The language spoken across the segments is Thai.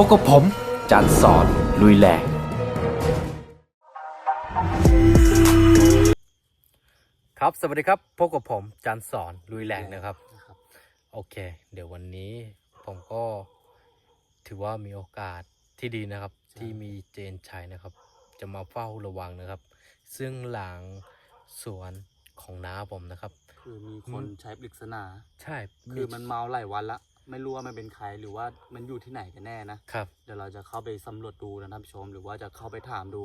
พบกับผมจันสอนลุยแหลกครับสวัสดีครับพบกับผมจันสอนลุยแหลกนะครับ โอเค เดี๋ยววันนี้ผมก็ถือว่ามีโอกาสที่ดีนะครับ ที่มีเจนชัยนะครับ จะมาเฝ้าระวังนะครับ ซึ่งหลังสวนของน้าผมนะครับ คือมีคนใช้ปริศนา ใช่ คือมันเมาหลายวันละ ไม่รู้ว่ามันเป็นใครหรือว่ามันอยู่ที่ไหนกันแน่นะครับ เดี๋ยวเราจะเข้าไปสำรวจดูนะท่านผู้ชม หรือว่าจะเข้าไปถามดู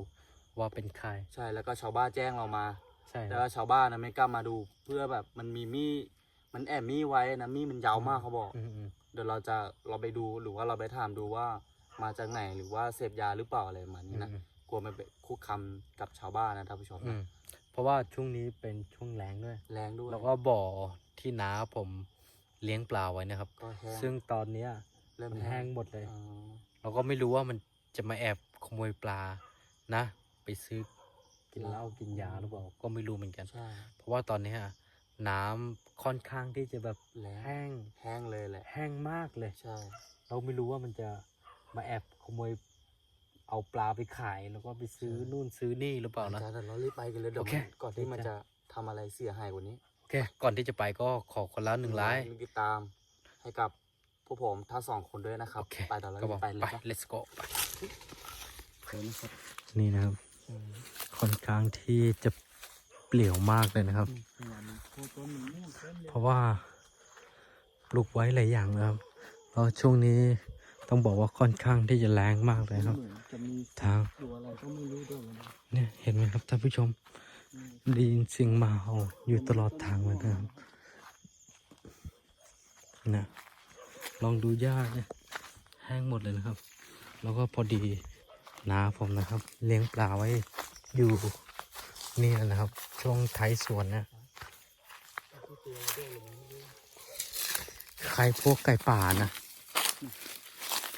ว่าเป็นใคร ใช่แล้วก็ชาวบ้านแจ้งเรามาใช่แล้วก็ชาวบ้านนะไม่กล้ามาดู เพื่อแบบมันมีมีดมันแอบมีดไว้นะมีดมันยาวมากเขาบอก อืมอืมเดี๋ยวเราจะเราไปดูหรือว่าเราไปถามดูว่ามาจากไหนหรือว่าเสพยาหรือเปล่าอะไรประมาณนี้นะอืมกลัวมันไปคุกคามกับชาวบ้านนะท่านผู้ชมอืนะมเพราะว่าช่วงนี้เป็นช่วงแรงด้วย แรงด้วยแล้วก็บ่อที่น้าผม เลี้ยงปลาไว้นะครับ ก็แห้ง ซึ่งตอนเนี้ยเริ่มมันแห้งหมดเลย อ๋อเราก็ไม่รู้ว่ามันจะมาแอบขโมยปลานะ ไปซื้อกินเหล้ากินยาหรือเปล่า ก็ไม่รู้เหมือนกัน ใช่ เพราะว่าตอนเนี้ยน้ำค่อนข้างที่จะแบบแรงแห้งแห้งเลยแหละ แห้งมากเลย ใช่ เราไม่รู้ว่ามันจะมาแอบขโมยเอาปลาไปขายแล้วก็ไปซื้อนู่นซื้อนี่หรือเปล่านะ อาจารย์แต่เรารีบไปกันเลยเดี๋ยวโอเคมันก่อนที่มันจะทำอะไรเสียหายกว่านี้โอ เค ก่อนที่จะไปก็ขอคนละหนึ่งไลค์ติดตามให้กับพวกผมทั้งสองคนด้วยนะครับ โอเคไปเดี๋ยวเราก็บอกไปเลยไปครับ let's go ไปเดี๋ยวนะครับนี่นะครับ ค่อนข้างที่จะเปลี่ยวมากเลยนะครับ เพราะว่าปลูกไว้หลายอย่างนะครับแล้วช่วงนี้ต้องบอกว่าค่อนข้างที่จะแรงมากเลยครับ จะมีทางตัวอะไรก็ไม่รู้ด้วยนะเนี่ยเห็นไหมครับท่านผู้ชม ได้ยินเสียงหมาเห่าอยู่ตลอดทางเลยนะครับนะลองดูหญ้าเนี่ยแห้งหมดเลยนะครับ แล้วก็พอดีนาผมนะครับ เลี้ยงปลาไว้อยู่นี่นะครับ ช่วงท้ายสวนนะใครพวกไก่ป่านะ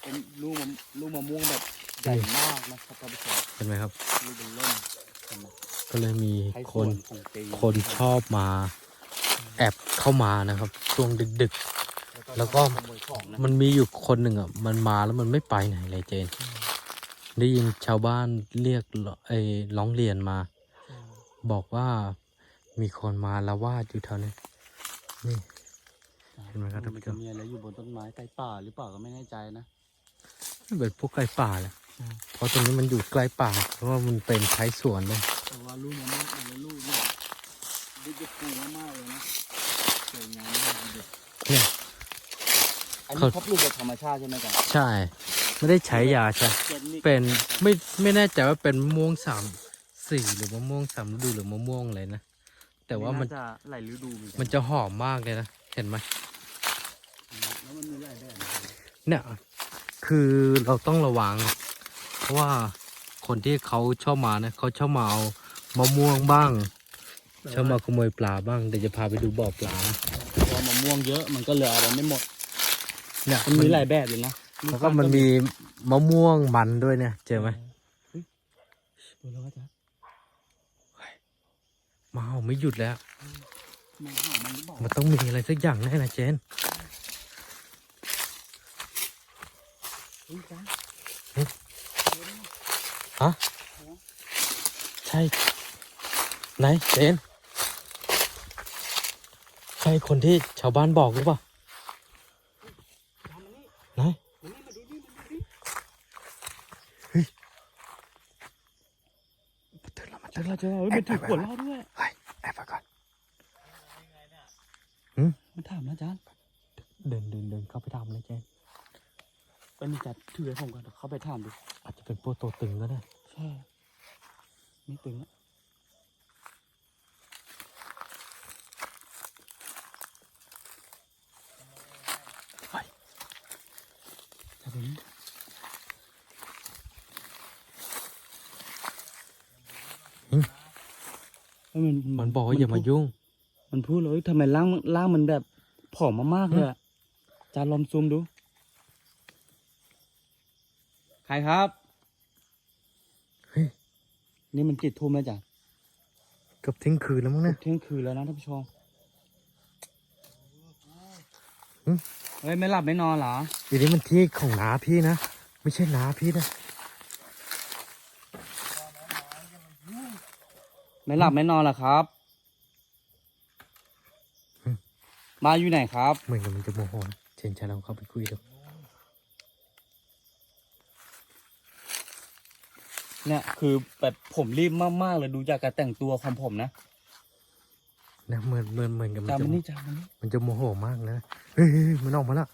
เป็นลูกมะลูกมะม่วงแบบใหญ่มากนะครับท่านผู้ชมเห็นไหมครับลูกเป็นเล่มเห็นไหม ก็เลยมีให้คส่วนของปีคนชอบมาแอบเข้ามานะครับ ช่วงดึกแล้วก็ขโมยของนะๆมันมีอยู่คนหนึ่งอะ มันมาแล้วมันไม่ไปไหนเลยเจน ได้ยินชาวบ้านเรียกไอ้ร้องเรียนมา บอกว่ามีคนมาละวาดอยู่แถวนี้นี่เห็นไหมครับท่านผู้ชมจะมีอะไรอยู่บนต้นไม้ใกล้ป่าหรือเปล่าก็ไม่แน่ใจนะเป็นพวกไก่ป่าแหละเพราะตรงนี้มันอยู่ใกล้ป่า เพราะว่ามันเป็นท้ายสวนเลย แต่ว่าลูกมะม่วงแต่ละลูกเนี่ย ดิบฟูมากๆเลยนะสวยงามมากเลยเนี่ย อันนี้เขาปลูกแบบธรรมชาติใช่ไหมจ๊ะใช่ ไม่ได้ใช้ยาใช่เป็นไม่ไม่แน่ใจว่าเป็นมะม่วงสามสี่หรือมะม่วงสามฤดูหรือมะม่วงอะไรนะ แต่ว่ามันจะหลายฤดูเหมือนกัมันจะหอมมากเลยนะ เห็นไหมแล้วมันมีหลายแบบนะเนี่ยคือเราต้องระวัง เพราะว่าคนที่เขาชอบมานะเขาชอบมาเอามะม่วงบ้าง ชอบมาขโมยปลาบ้างเดี๋ยวจะพาไปดูบ่อปลานะเพราะมะม่วงเยอะมันก็เลยเอาไปไม่หมดเนี่ยมันมีหลายแบบเลยนะแล้วก็มันมีมะม่วงมันด้วยเนี่ย เจอไหมดูแล้วก็จะมาเอาไม่หยุดแล้วมันหอมมันหรือเปล่ามันต้องมีอะไรสักอย่างแน่นะเจนเฮ้ยจ๊ะฮะใช่ ไหนเจน ใช่คนที่ชาวบ้านบอกหรือเปล่าทำมันนี่ไหนมันนี่มาดูดิมาดูดิมาถึงแล้วมาเจถึองแล้แล้ววเจอแล้วเฮ้ยมันถือขวดเหล้าด้วยเฮ้ยแอบไปก่อนมันถามนะจ๊ะเดินเดินเดินเข้าไปทำเลยเจนเป็นจัดถือให้ผมก่อนเดี๋ยวเข้าไปถามดูอาจจะเป็นพวกตัวตึงก็ได้ใช่ไม่ตึงอะ เฮ้ย จะเป็นเฮ้ย มันมันบอกว่าอย่ามายุ่ง มันพูดเลยทำไมร่างร่างมันแบบผอมมากๆเลยอะจานลองซูมดู ใครครับเฮ้ยนี่มันจิตทุ่มแล้วจ้ะเกือบเทิ้งคืนแล้วมั้งเนี่ยเที่ยงคืนแล้วนะท่านผู้ชมหึเฮ้ยไม่หลับไม่นอนเหรอทีนี้มันที่ของน้าพี่นะ ไม่ใช่น้าพี่นะ ไม่หลับไม่นอนเหรอครับ มาอยู่ไหนครับ เหมือนกับมันจะโมโหนะเจนจะลองเข้าไปคุยดูเนี่ยคือแบบผมรีบมากๆเลยดูจากการแต่งตัวของผมนะนะเหมือนเหมือนเหมือนกับมันจำจะมันนี่จำมันนี่มันจะโมโหมากนะเฮ้ยเฮ้ยเฮ้ยมันออกมาแล้ว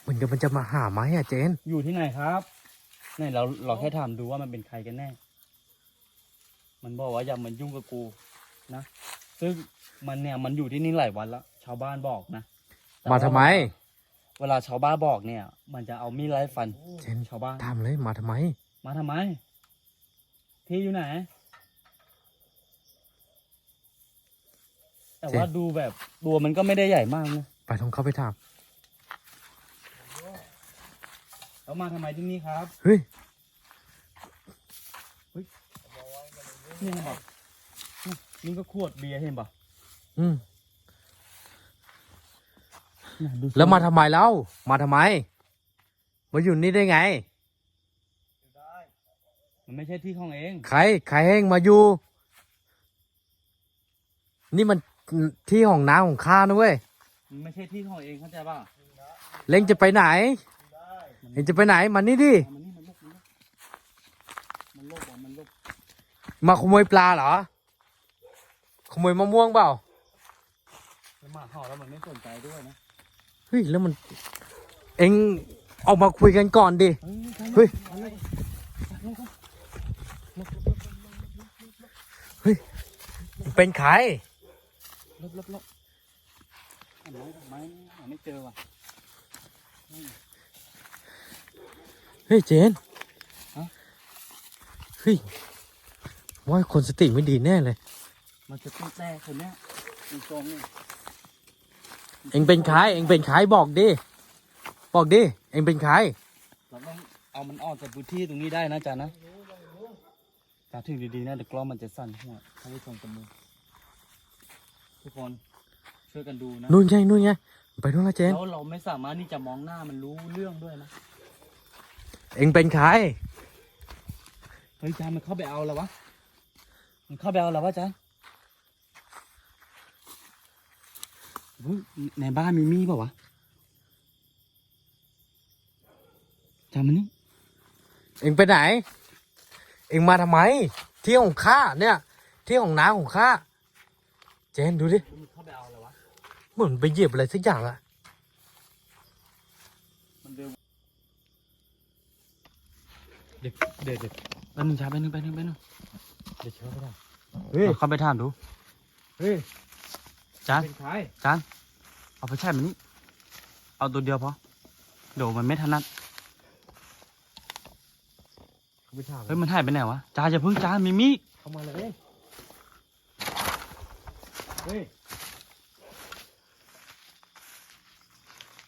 เหมือนกับมันจะมาหาไม้อะเจน อยู่ที่ไหนครับเนี่ยเราเราแค่ถามดูว่ามันเป็นใครกันแน่ มันบอกว่าอย่ามันยุ่งกับกูนะ ซึ่งมันเนี่ยมันอยู่ที่นี่หลายวันแล้วชาวบ้านบอกนะแต่มาว่ทำไม เวลาชาวบ้านบอกเนี่ย มันจะเอามีดไล่ฟัน เจนชาวบ้านทำเลยมาทำไม มาทำไมพี่อยู่ไหน แต่ว่าดูแบบตัวมันก็ไม่ได้ใหญ่มากนะไปลองเข้าไปถามแล้วมาทำไมที่นี่ครับ เฮ้ย นี่นะบอกนี่ก็ขวดเบียร์เห็นปะอืมน่ะดูสิแล้วมาทำไมเล่ามาทำไม มาอยู่นี่ได้ไง มันไม่ใช่ที่ของเองใครใครให้มาอยู่ นี่มันที่ของน้าของข้านะเว้ยมันไม่ใช่ที่ของเองเข้าใจป่ะเล้งจะไปไหนเองจะไปไหนมานี่ดิ มันนี่มันลบมันลบมันลบอะมันลบ มาขโมยปลาเหรอ ขโมยมะม่วงเปล่าหมาเห่าแล้วมันไม่สนใจด้วยนะเฮ้ยแล้วมัน เองออกมาคุยกันก่อนดิ เฮ้ย เฮ้ย เป็นใครลบลบลบไหนดอกไม้หาไม่เจอว่ะ เฮ้ยเจนเฮ้ย ว่าคนสติไม่ดีแน่เลย มันจะต้องแต้คนเนี้ยมันตรงเนี่ยเองเป็นใครเองเป็นใครบอกดิบอกดิเองเป็นใครเราต้องเอามันออกจากพื้นที่ตรงนี้ได้นะจ๊ะนะตาถึงดีๆนะเดี๋ยวกล้องมันจะสั่นหัวท่านผู้ชมกับมือทุกคนช่วยกันดูนะนู่นไงนู่นไงไปนู่นละเจนแล้วเราไม่สามารถที่จะมองหน้ามันรู้เรื่องด้วยนะเองเป็นใครเฮ้ยจานมันเข้าไปเอาแล้ววะ มันเข้าไปเอาแล้ววะจานเฮ้ยในบ้านมีมีดเปล่าวะจานมันนี่เองไปไหน เองมาทำไม ที่ของข้าเนี่ย ที่ของน้าของข้าเจนดูดิมันเข้าไปเอาแล้ววะเหมือนไปเหยียบอะไรสักอย่างอะมันเดินเด็กเด็กเด็กไปหนึ่งชาไปหนึ่งไปหนึ่งไปหนึ่งเดี๋ยวเชื่อไม่ได้ เฮ้ยเอาเข้าไปถามดูเฮ้ยจานเป็นใครจานเอาไปแช่มันนี่เอาตัวเดียวพอเดี๋ยวมันไม่ถนัดเขาไปถามเฮ้ยมันหายไปไหนวะจานอย่าเพิ่งจานมีมีดเข้ามาเลยเฮ้ย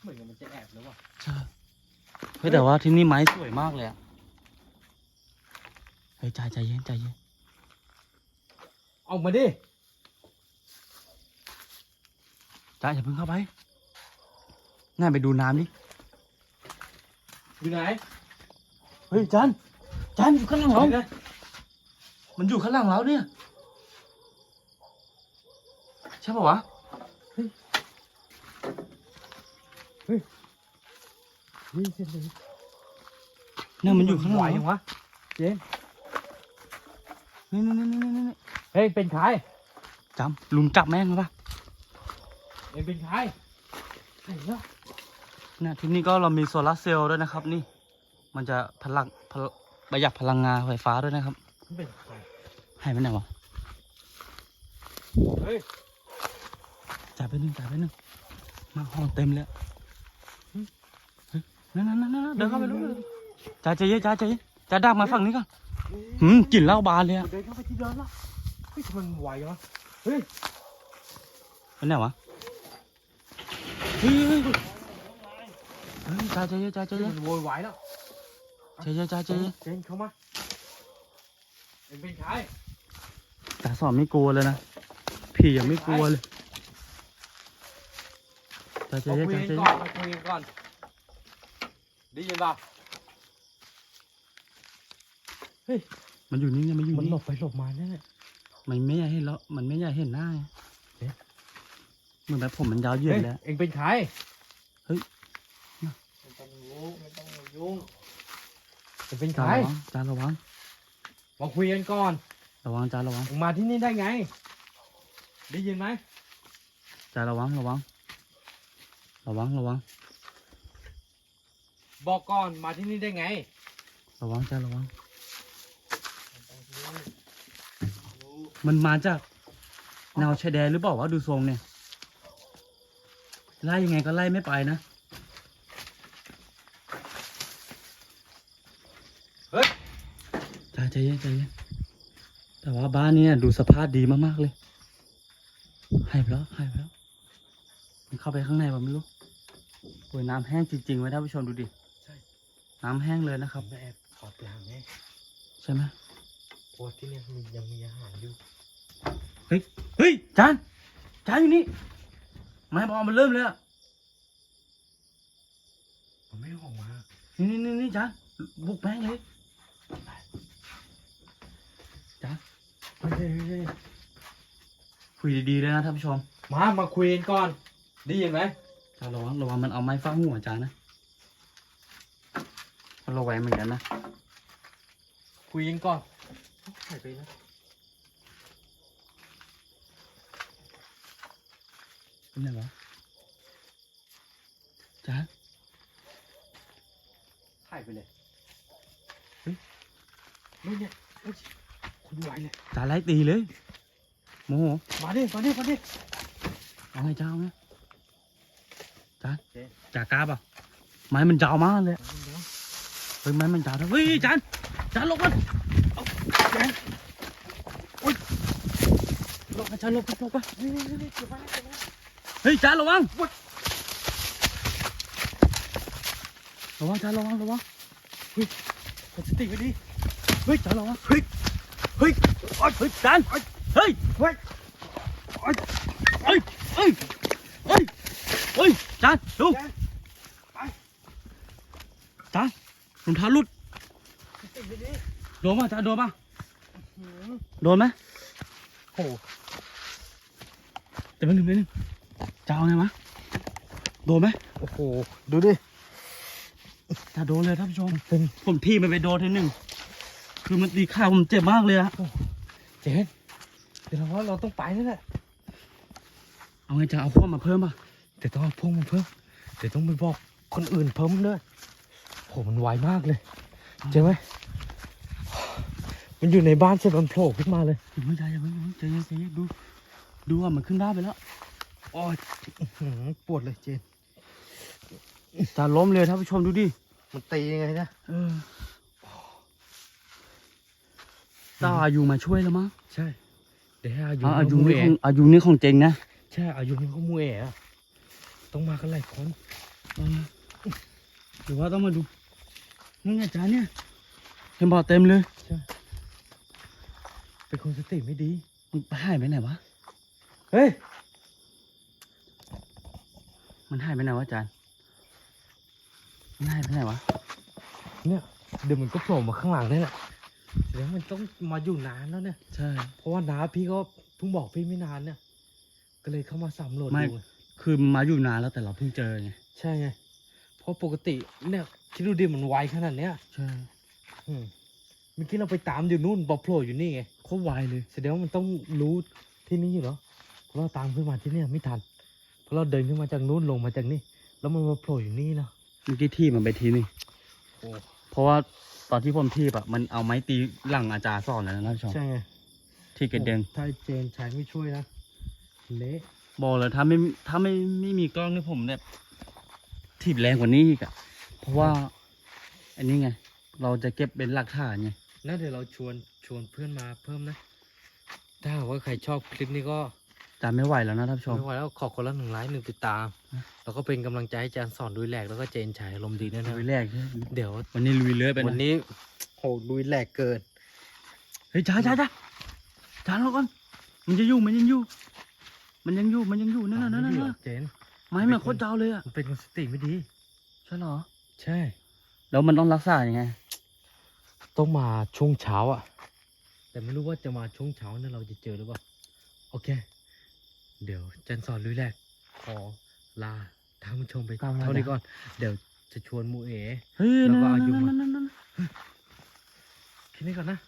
เหมือนกับมันจะแอบแล้วว่ะใช่เฮ้ยแต่ว่าที่นี่ไม้สวยมากเลยอะเฮ้ยใจใจเย็นใจเย็น ออกมาดิจ้าอย่าเพิ่งเข้าไปน่าไปดูน้ำดิ อยู่ไหนเฮ้ยจันจันอยู่ข้างหลังเรามันอยู่ข้างหลังเราเนี่ย ใช่ป่าวะนี่เส้นเลยเนี่ยมันอยู่ข้างหลังไหวเรายังวะ เจนนี่นี่นี่นี่นี่ เฮ้ยเป็นใครจำลุงจับแม่งเลยปะเองเป็นใครไหนเนาะเนี่ยที่นี่ก็เรามีโซลาร์เซลล์ด้วยนะครับ นี่ มันจะพลังพลประหยัดพลังงานไฟฟ้าด้วยนะครับมันเป็นใครหายไปไหนวะเฮ้ยจ่ายไปหนึ่งจ่ายไปหนึ่งมาห้องเต็มเลยอะเฮ้ยนั่นนั่นนั่นนั่นเดินเข้าไปดูเลยจ่ายใจเย็นจ่ายใจเย็นจ่ายดักมาฝั่งนี้ก่อนหืมกลิ่นเหล้าบานเลยอะเดินเข้าไปที่เดินแล้ว เฮ้ยทำไมมันไหววะเฮ้ยเป็นไงวะเฮ้ยเฮ้ยเฮ้ยเฮ้ยจ่ายใจเย็นจ่ายใจเย็มันนโวยวายแล้วใจเย็นจ่ายใจเย็นเจนเข้ามาเองเป็นใครตาสอนไม่กลัวเลยนะผียังไม่กลัวเลยจ่ายใจมาเย็นคุยจ่ายกันใจก่เย็อนนมาคุยกันก่อนได้ยินป่ะเฮ้ยมันอยู่นี่ไงมันอยู่มันนี่หลบไปหลบมาเนี่ย มันไม่อยากเห็นแล้วมันไม่อยากเห็นหน้าไงเอ๊ะ เหมือนแบบผมมันยาวเหยียดเฮ้ยแล้ว เอ็งเป็นใครเฮ้ยไม่ต้องรู้ไม่ต้องยุ่งเอ็งเป็นใคจารนระวังจานระวังมาคุยกันก่อนระวังจานระวังเอ็งมาที่นี่ได้ไง ได้ยินไหมจานระวังระวัง ระวังระวังบอกก่อนมาที่นี่ได้ไง ระวังจานระวังมั นมาจากแนวชายแดนหรือเปล่าวะดูทรงเนี่ย ไล่ยังไงก็ไล่ไม่ไปนะ เฮ้ยใจใจเย็นใจเย็นแต่ว่าบ้านเนี้ดูสภาพดีมากๆเลยหายไปแล้วหายไปแล้ว มันเข้าไปข้างในวะไม่รู้โอ้ยน้ำแห้งจริงๆไว้ท่านผู้ชมดูดิใช่น้ำแห้งเลยนะคขัรับบแอบขอไปหาแม่ใช่ไหม เพราะว่าที่เนี่ยมียังมีอาหารอยู่ เฮ้ย เฮ้ย จาน จานอยู่นี่ ไม้บอลมันเริ่มเลยอะมันไม่ออกมานี่นี่นี่นี่จาน บุกแม่งเลยจานไม่ใช่ไม่ใช่คุยดีๆเลยนะท่านผู้ชม มา มาคุยกันก่อน ได้ยินไหมจานระวังระวังมันเอาไม้ฟาดหัวจานนะมันระแวงเหมือนกันนะ คุยกันก่อนหายไปนะเป็นไงวะจานหายไปเลยเฮ้ยไม่เนี่ยเฮ้ยคนไหวเลยจานไล่ตีเลยโมโหมาดิมาดิมาดิเอาไงจ้าเอาไงจานเจ๊จากล้าเปล่าไม้มันยาวมากเลยเดี๋ยวเฮ้ยไม้มันยาวนะเฮ้ยจานจานหลบมัน เอาจานอุ้ยหลบไปจานหลบไปหลบไปนี่นี่นี่นี่เก็บไว้เก็บไว้เฮ้ยจานระวังระวังจานระวังระวังกดสติไว้ดิเฮ้ยจานระวังเฮ้ยเฮ้ยโอ๊ยเฮ้ยจานเฮ้ยเฮ้ยเฮ้ยเฮ้ยเฮ้ยเฮ้ยเฮ้ยเฮ้ยจานดูแกไปจานรองเท้าลุดโดนป่ะจานโดนป่ะ โดนไหมโอ้แต่ไม่ลืมไม่ลืมจะเอาไงมะโดนไหมโอ้โห ดูดิจะโดนเลยท่านผู้ชมเป็นผมทีมันไปโดนทีหนึ่งคือมันตีข้าวผมเจ็บมากเลยอะเจนเดี๋ยวเราว่าเราต้องไปแล้วแหละเอาไงจะเอาพวกมาเพิ่มป่ะเดี๋ยวต้องเอาพวกมันเพิ่มเดี๋ยวต้องไปบอกคนอื่นเพิ่มด้วยโหมันไวมากเลยเจอไหม มันอยู่ในบ้านเสร็จมันโผล่ขึ้นมาเลยอย่าเพิ่งใจอย่าเพิ่งอย่าเพิ่งใจเย็นใจเย็นดู ดูว่ามันขึ้นได้ไปแล้วโอ้ยอื้อหือปวดเลยเจนจะล้มเลยท่านผู้ชมดูดิ มันตียังไงนะเออตาอายุมาช่วยแล้วมั้ง ใช่ เดี๋ยวให้อายุอะอายุมูนี่เอของอายุนี่ของเจงนะ ใช่อายุนี่เขามูเอ๋อะต้องมากันหลายคนเออหรือว่าต้องมาดูนี่ไงจานเนี่ยเห็นบ่อเต็มเลย เป็นคนสติไม่ดี มันหายไปไหนวะ เฮ้ย มันหายไปไหนวะจานมันหายไปไหนวะ เนี่ย เดี๋ยวมันก็โผล่มาข้างหลังนี่แหละแสดงว่ามันต้องมาอยู่นานแล้วเนี่ย ใช่ เพราะว่าน้าพี่ก็เพิ่งบอกพี่ไม่นานเนี่ย ก็เลยเข้ามาสำรวจไม่ ดูคือมาอยู่นานแล้วแต่เราเพิ่งเจอไง ใช่ไง เพราะปกติเนี่ยคิดดูดิมันไวขนาดเนี้ย ใช่ อืม เมื่อกี้เราไปตามอยู่นู่นบอกโผล่อยู่นี่ไงโคตรไวเลยแสดงว่ามันต้องรู้ที่นี่อยู่แล้วเพราะเราตามขึ้นมาที่เนี่ยไม่ทัน เพราะเราเดินขึ้นมาจากนู่นลงมาจากนี่แล้วมันมาโผล่อยู่นี่เนาะเมื่อกี้ที่มันไปทีนี่โอ้เพราะว่าตอนที่ผมทีบอะมันเอาไม้ตีหลังอาจารย์สอนแล้วนะท่านผู้ชมใช่ไงที่กระเด็นถ้าเจนชายไม่ช่วยนะเละบอกเลยถ้าไม่ถ้าไม่ไม่มีกล้องนี่ผมแบบถีบแรงกว่านี้อีกอะเพราะว่า อันนี้ไง เราจะเก็บเป็นหลักฐานไง น่าเดี๋ยวเราชวนชวนเพื่อนมาเพิ่มนะ ถ้าหากว่าใครชอบคลิปนี้ก็จานไม่ไหวแล้วนะท่านผู้ชม ไม่ไหวแล้วขอคนละหนึ่งไลค์หนึ่งติดตามนะแล้วก็เป็นกำลังใจให้อาจารย์สอนลุยแหลกแล้วก็เจนชายอารมณ์ดีด้วยนะลุยแรกใช่ไหมเดี๋ยววันนี้ลุยเลื้อยไปวันนะนี้โหลุยแหลกเกิน เฮ้ยจ้าจ้าจ้าจานรอก่อนมันจะอยู่มันยังอยู่ มันยังอยู่มันยังอยู่นั่นน่ะนั่นไม่ดีหรน่ะอเจน ไม้มันโคตรยาวเลยอะมันเป็นคนสติไม่ดี ใช่เหรอ ใช่ แล้วมันต้องรักษายังไง ต้องมาช่วงเช้าอะแต่ไม่รู้ว่าจะมาช่วงเช้านั้นเราจะเจอหรือเปล่า โอเค เดี๋ยวจันสอนลุยแรก ขอลาท่านผู้ชมไปตามมาเท่านี้จ้ะก่อน เดี๋ยวจะชวนหมูเอ๋ เฮ้ยแล้วก็นั่นอายุนั่นมานั่นนั่น แค่นี้ก่อนนะ